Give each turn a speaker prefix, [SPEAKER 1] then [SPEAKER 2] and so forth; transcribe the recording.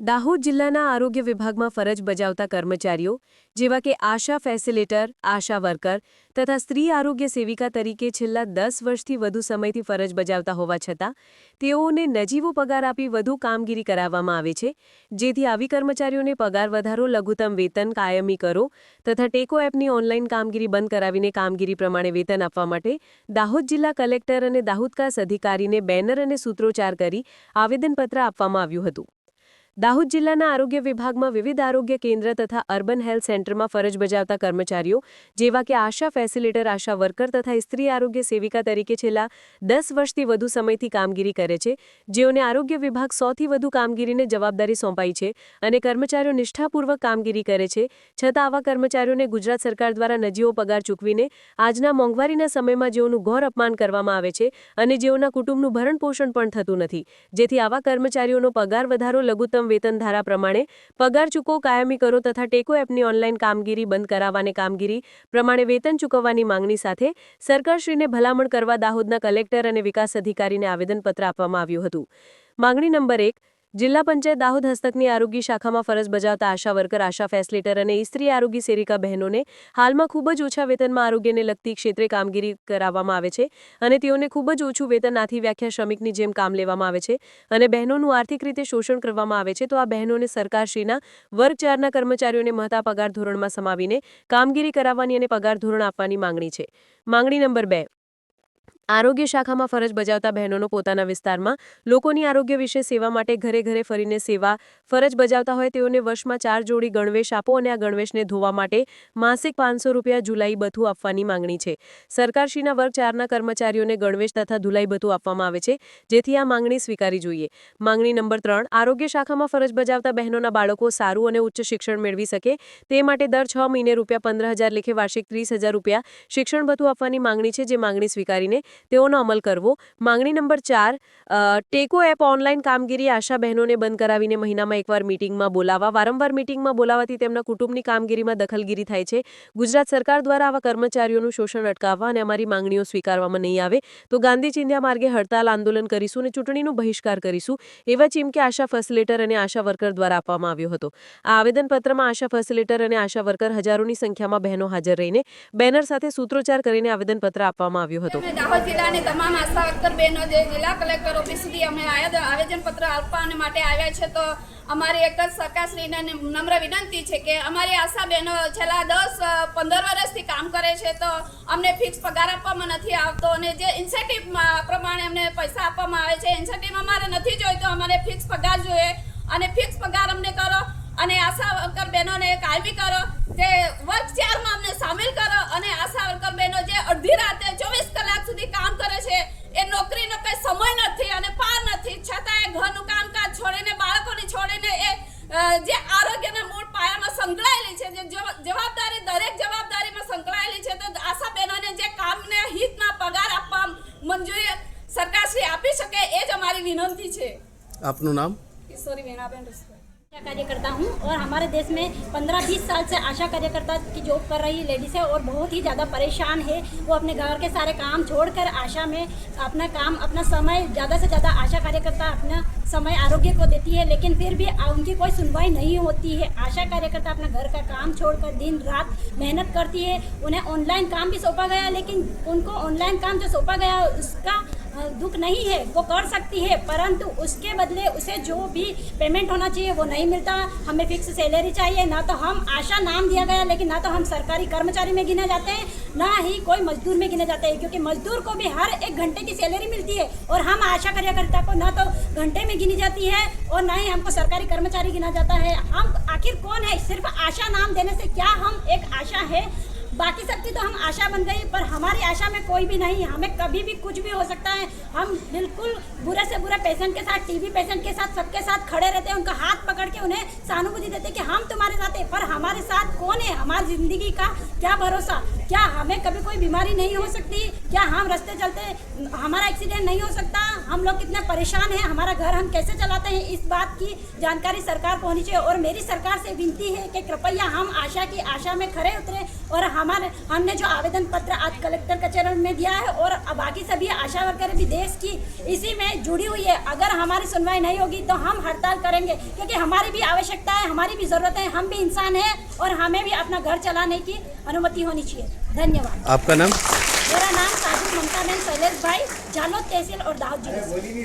[SPEAKER 1] દાહોદ જિલ્લાના આરોગ્ય વિભાગમાં ફરજ બજાવતા કર્મચારીઓ, જેવા કે આશા ફેસિલિટર, આશા વર્કર તથા સ્ત્રી આરોગ્ય સેવિકા તરીકે છેલ્લા દસ વર્ષથી વધુ સમયથી ફરજ બજાવતા હોવા છતાં, તેઓને નજીવો પગાર આપી વધુ કામગીરી કરાવવામાં આવે છે, જેથી આવી કર્મચારીઓને પગાર વધારો, લઘુત્તમ વેતન કાયમી કરો તથા ટેકો એપની ઓનલાઈન કામગીરી બંધ કરાવીને કામગીરી પ્રમાણે વેતન આપવા માટે દાહોદ જિલ્લા કલેક્ટર અને દાહોદકાસ અધિકારીને બેનર અને સૂત્રોચ્ચાર કરી આવેદનપત્ર આપવામાં આવ્યું હતું. દાહોદ જિલ્લાના આરોગ્ય વિભાગમાં વિવિધ આરોગ્ય કેન્દ્ર તથા અર્બન હેલ્થ સેન્ટરમાં ફરજ બજાવતા કર્મચારીઓ, જેવા કે આશા ફેસિલિટર, આશા વર્કર તથા સ્ત્રી આરોગ્ય સેવિકા તરીકે છેલ્લા દસ વર્ષથી વધુ સમયથી કામગીરી કરે છે. જેઓને આરોગ્ય વિભાગ સોથી વધુ કામગીરીને જવાબદારી સોંપાઈ છે અને કર્મચારીઓ નિષ્ઠાપૂર્વક કામગીરી કરે છે. છતાં આવા કર્મચારીઓને ગુજરાત સરકાર દ્વારા નજીવો પગાર ચૂકવીને આજના મોંઘવારીના સમયમાં જેઓનું ઘોર અપમાન કરવામાં આવે છે અને જેઓના કુટુંબનું ભરણપોષણ પણ થતું નથી. જેથી આવા કર્મચારીઓનો પગાર વધારો લઘુત્તમ વેતન ધારા પ્રમાણે પગાર ચૂકવો, કાયમી કરો તથા ટેકો એપની ઓનલાઈન કામગીરી બંધ કરાવવાની કામગીરી પ્રમાણે વેતન ચૂકવવાની માંગણી સાથે સરકારશ્રીને ભલામણ કરવા દાહોદના કલેક્ટર અને વિકાસ અધિકારીને આવેદનપત્ર આપવામાં આવ્યું હતું. માંગણી નંબર એક જિલ્લા પંચાયત દાહોદ હસ્તકની આરોગ્ય શાખામાં ફરજ બજાવતા આશા વર્કર, આશા ફેસિલિટર અને સ્ત્રી આરોગ્ય સેવિકા બહેનોને હાલમાં ખૂબ જ ઓછા વેતનમાં આરોગ્યને લગતી ક્ષેત્રે કામગીરી કરાવવામાં આવે છે અને તેઓને ખૂબ જ ઓછું વેતન આથી વ્યાખ્યા શ્રમિકની જેમ કામ લેવામાં આવે છે અને બહેનોનું આર્થિક રીતે શોષણ કરવામાં આવે છે. તો આ બહેનોને સરકારશ્રીના વર્ગ ચારના કર્મચારીઓને મહતા પગાર ધોરણમાં સમાવીને કામગીરી કરાવવાની અને પગાર ધોરણ આપવાની માંગણી છે. માંગણી નંબર બે. આરોગ્ય શાખામાં ફરજ બજાવતા બહેનોનો પોતાના વિસ્તારમાં લોકોની આરોગ્ય વિશે સેવા માટે ઘરે ઘરે ફરીને સેવા ફરજ બજાવતા હોય તેઓને વર્ષમાં ચાર જોડી ગણવેશ આપો અને આ ગણવેશને ધોવા માટે માસિક પાંચસો રૂપિયા જુલાઈ બથું આપવાની માંગણી છે. સરકારશ્રીના વર્ગ ચારના કર્મચારીઓને ગણવેશ તથા ધુલાઈ બથું આપવામાં આવે છે, જેથી આ માંગણી સ્વીકારી જોઈએ. માંગણી નંબર ત્રણ, આરોગ્ય શાખામાં ફરજ બજાવતા બહેનોના બાળકો સારું અને ઉચ્ચ શિક્ષણ મેળવી શકે, તે માટે દર છ મહિને રૂપિયા પંદર હજાર લેખે વાર્ષિક ત્રીસ હજાર રૂપિયા શિક્ષણ ભથ્થું આપવાની માંગણી છે, જે માંગણી સ્વીકારીને તેઓનો અમલ કરવો. માંગણી નંબર ચાર ટેકો એપ ઓનલાઈન કામગીરી આશા બહેનોને બંધ કરાવીને મહિનામાં એકવાર મિટિંગમાં બોલાવવા. વારંવાર મિટિંગમાં બોલાવવાથી તેમના કુટુંબની કામગીરીમાં દખલગીરી થાય છે. ગુજરાત સરકાર દ્વારા આવા કર્મચારીઓનું શોષણ અટકાવવા અને અમારી માંગણીઓ સ્વીકારવામાં નહીં આવે તો ગાંધી ચિંધ્યા માર્ગે હડતાલ આંદોલન કરીશું અને ચૂંટણીનો બહિષ્કાર કરીશું, એવા ચીમકે આશા ફેસિલેટર અને આશા વર્કર દ્વારા આપવામાં આવ્યો હતો. આ આવેદનપત્રમાં આશા ફેસિલેટર અને આશા વર્કર હજારોની સંખ્યામાં બહેનો હાજર રહીને બેનર સાથે સૂત્રોચ્ચાર કરીને આવેદનપત્ર આપવામાં આવ્યું હતો.
[SPEAKER 2] જિલ્લાની તમામ આશા વર્કર બહેનો જે જિલ્લા કલેક્ટર ઓફિસ સુધી અમે આવેદનપત્ર આપવા માટે આવ્યા છે, તો અમારી એક જ સરકારશ્રીને નમ્ર વિનંતી છે કે અમારી આશા બહેનો છેલ્લા દસ, પંદર વર્ષથી કામ કરે છે, તો અમને ફિક્સ પગાર આપવામાં નથી આવતો અને જે ઇન્સેન્ટિવ પ્રમાણે અમને પૈસા આપવામાં આવે છે ઇન્સેન્ટિવ અમારે નથી જોઈતો, અમારે ફિક્સ પગાર જોઈએ અને ફિક્સ પગાર અમને કરો અને આશા વર્કર બહેનોને કાયમી કરો, જે વર્ગ ચારમાં અમને સામેલ કરો અને આશા વર્કર બહેનો જે અડધી રાતે ચોવીસ કલાક સુધી કામ કરે છે એ નોકરીનો કઈ સમય નથી અને પાર નથી છતાં એ ઘરનું કામકાજ છોડીને બાળકોને છોડીને એ અ, જે આરોગ્યના મૂળ પાયામાં સંકળાયેલી છે જે જવાબદારી દરેક જવાબદારીમાં સંકળાયેલી છે તો આશા બહેનોને જે કામને હિતમાં પગાર આપવા મંજૂરી સરકારશ્રી આપી શકે એ જ અમારી વિનંતી છે.
[SPEAKER 3] આપનું નામ?
[SPEAKER 2] કિશોરી વેણાબેન રસોઈ
[SPEAKER 4] आशा कार्यकर्ता हूँ और हमारे देश में 15-20 साल से आशा कार्यकर्ता की जॉब कर रही लेडीज़ है और बहुत ही ज़्यादा परेशान है। वो अपने घर के सारे काम छोड़कर आशा में अपना काम, अपना समय, ज़्यादा से ज़्यादा आशा कार्यकर्ता अपना समय आरोग्य को देती है, लेकिन फिर भी उनकी कोई सुनवाई नहीं होती है। आशा कार्यकर्ता अपना घर का काम छोड़कर दिन, रात मेहनत करती है। उन्हें ऑनलाइन काम भी सौंपा गया, लेकिन उनको ऑनलाइन काम जो सौंपा गया, उसका दुख नहीं है, वो कर सकती है, परंतु उसके बदले उसे जो भी पेमेंट होना चाहिए वो नहीं मिलता। हमें फिक्स सैलरी चाहिए, ना तो हम आशा नाम दिया गया, लेकिन ना तो हम सरकारी कर्मचारी में गिने जाते हैं, ना ही कोई मजदूर में गिने जाते हैं, क्योंकि मजदूर को भी हर एक घंटे की सैलरी मिलती है, और हम आशा कार्यकर्ता को ना तो घंटे में गिनी जाती है, और ना ही हमको सरकारी कर्मचारी गिना जाता है। हम, आखिर कौन है? सिर्फ़ आशा नाम देने से क्या हम एक आशा है? बाकी सबकी तो हम आशा बन गई, पर हमारी आशा में कोई भी नहीं, हमें कभी भी कुछ भी हो सकता है। हम बिल्कुल बुरे से बुरे पेशेंट के साथ टीबी पेशेंट के साथ, सबके साथ खड़े रहते हैं, उनका हाथ पकड़ के उन्हें सहानुभूति देते हैं कि हम तुम्हारे साथ हैं, पर हमारे साथ कौन है? हमारी ज़िंदगी का क्या भरोसा? क्या हमें कभी कोई बीमारी नहीं हो सकती? क्या हम रस्ते चलते, हमारा एक्सीडेंट नहीं हो सकता? हम लोग कितने परेशान हैं, हमारा घर हम कैसे चलाते हैं? इस बात की जानकारी सरकार को होनी चाहिए, और मेरी सरकार से विनती है कि कृपया हम आशा की आशा में खड़े उतरे, और हमारे हमने जो आवेदन पत्र आज कलेक्टर कचहरी में दिया है और बाकी सभी आशा वर्कर भी देश की इसी में जुड़ी हुई है। अगर हमारी सुनवाई नहीं होगी तो हम हड़ताल करेंगे क्योंकि हमारी भी आवश्यकता है हमारी भी ज़रूरत है हम भी इंसान हैं और हमें भी अपना घर चलाने की अनुमति होनी चाहिए। धन्यवाद।
[SPEAKER 3] आपका नाम?
[SPEAKER 4] मेरा नाम साजिद ममता बहन शैलेश भाई जालोद तहसील और दाहोद ज़िले। से